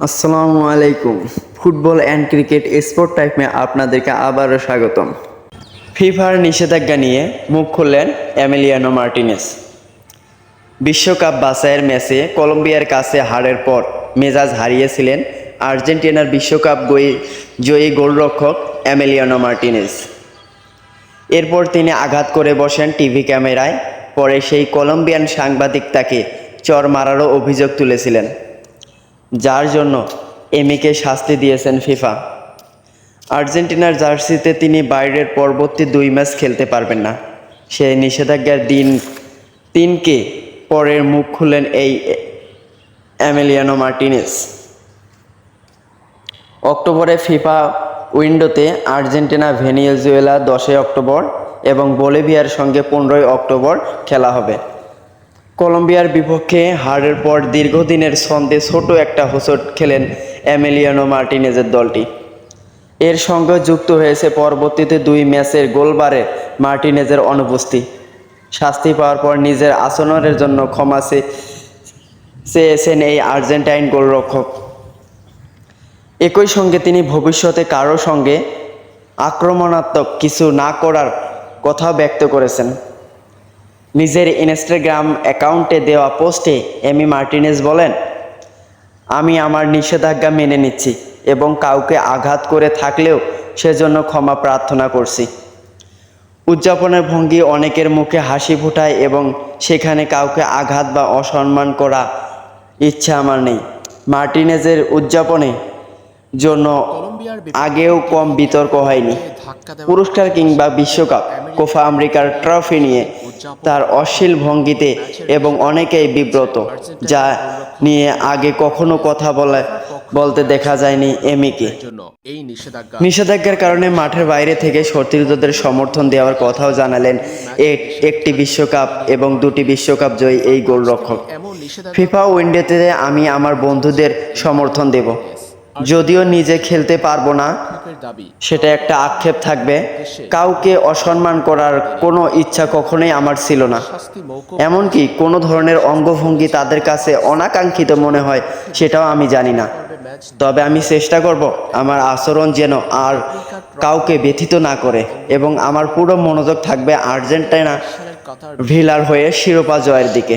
আসসালামু আলাইকুম। Football and cricket sport টাইপে আপনাদেরকে আবারও স্বাগতম। ফিফার নিষেধাজ্ঞা নিয়ে মুখ খুললেন এমিলিয়ানো মার্টিনেস। বিশ্বকাপ বাছাইয়ের ম্যাচে কলম্বিয়ার কাছে হারের পর মেজাজ হারিয়েছিলেন আর্জেন্টিনার বিশ্বকাপ গই জয়ী গোলরক্ষক এমিলিয়ানো মার্টিনেস। এরপর তিনি আঘাত করে বসেন টিভি ক্যামেরায়, পরে সেই কলম্বিয়ান সাংবাদিক তাকে চর মারারও অভিযোগ তুলেছিলেন। যার জন্য এমিকে শাস্তি দিয়েছেন ফিফা। আর্জেন্টিনার জার্সিতে তিনি বাইরের পরবর্তী দুই ম্যাচ খেলতে পারবেন না। সেই নিষেধাজ্ঞার দিন তিনকে পরের মুখ খুললেন এই অ্যামেলিয়ানো মার্টিনেস। অক্টোবরে ফিফা উইন্ডোতে আর্জেন্টিনা ভেনিজুয়েলা দশই অক্টোবর এবং বলিভিয়ার সঙ্গে পনেরোই অক্টোবর খেলা হবে। কলম্বিয়ার বিপক্ষে হারের পর দীর্ঘদিনের ছন্দে ছোট একটা হোঁচট খেলেন এমিলিয়ানো মার্টিনেজের দলটি। এর সঙ্গে যুক্ত হয়েছে পরবর্তীতে দুই ম্যাচের গোলবারে মার্টিনেজের অনুপস্থিতি। শাস্তি পাওয়ার পর নিজের আসনের জন্য ক্ষমা চেয়েছেন এই আর্জেন্টাইন গোলরক্ষক। একই সঙ্গে তিনি ভবিষ্যতে কারও সঙ্গে আক্রমণাত্মক কিছু না করার কথা ব্যক্ত করেছেন। নিজের ইনস্টাগ্রাম অ্যাকাউন্টে দেওয়া পোস্টে এমি মার্টিনেজ বলেন, আমি আমার নিষেধাজ্ঞা মেনে নিচ্ছি এবং কাউকে আঘাত করে থাকলেও সেজন্য ক্ষমা প্রার্থনা করছি। উদযাপনের ভঙ্গি অনেকের মুখে হাসি ফোটায় এবং সেখানে কাউকে আঘাত বা অসম্মান করা ইচ্ছা আমার নেই। মার্টিনেজের উদযাপনে জন্য আগেও কম বিতর্ক হয়নি। পুরস্কার কিংবা বিশ্বকাপ কোফা আমেরিকার ট্রফি নিয়ে তার অশ্লীল ভঙ্গিতে এবং অনেকেই বিব্রত যা নিয়ে আগে কখনো কথা বলে বলতে দেখা যায়নি এমিকে। নিষেধাজ্ঞার কারণে মাঠের বাইরে থেকে সতীর্থদের সমর্থন দেওয়ার কথাও জানালেন এক- একটি বিশ্বকাপ এবং দুটি বিশ্বকাপ জয়ী এই গোলরক্ষক। ফিফা উইন্ডোতে আমি আমার বন্ধুদের সমর্থন দেব। যদিও নিজে খেলতে পারব না সেটা একটা আক্ষেপ থাকবে। কাউকে অসম্মান করার কোনো ইচ্ছা কখনোই আমার ছিল না। এমনকি কোনো ধরনের অঙ্গভঙ্গি তাদের কাছে অনাকাঙ্ক্ষিত মনে হয় সেটাও আমি জানি না। তবে আমি চেষ্টা করব আমার আচরণ যেন আর কাউকে ব্যথিত না করে এবং আমার পুরো মনোযোগ থাকবে আর্জেন্টিনা ভিলার হয়ে শিরোপা জয়ের দিকে।